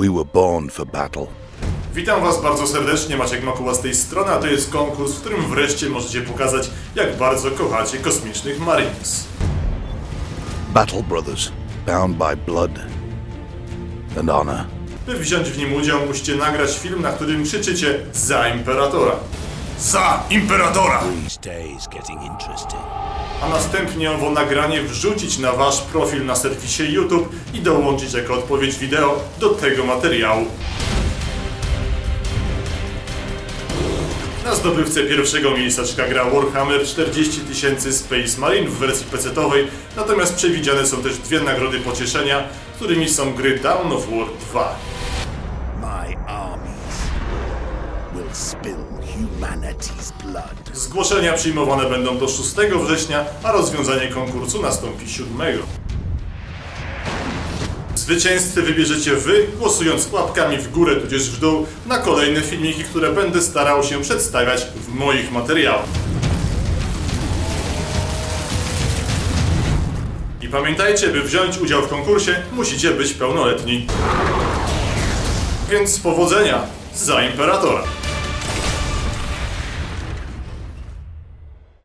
We were born for battle. Witam Was bardzo serdecznie, Maciek Makuła z tej strony, a to jest konkurs, w którym wreszcie możecie pokazać, jak bardzo kochacie kosmicznych Marines. Battle brothers, bound by blood and honor. By wziąć w nim udział, musicie nagrać film, na którym krzyczycie za Imperatora. Za Imperatora! These days getting interesting. A następnie owo nagranie wrzucić na Wasz profil na serwisie YouTube i dołączyć jako odpowiedź wideo do tego materiału. Na zdobywcę pierwszego miejsca czeka gra Warhammer 40 000 Space Marine w wersji PC-owej, natomiast przewidziane są też dwie nagrody pocieszenia, którymi są gry Dawn of War 2. Zgłoszenia przyjmowane będą do 6 września, a rozwiązanie konkursu nastąpi 7. Zwycięzcy wybierzecie wy, głosując łapkami w górę tudzież w dół na kolejne filmiki, które będę starał się przedstawiać w moich materiałach. I pamiętajcie, by wziąć udział w konkursie, musicie być pełnoletni. Więc powodzenia za Imperatora!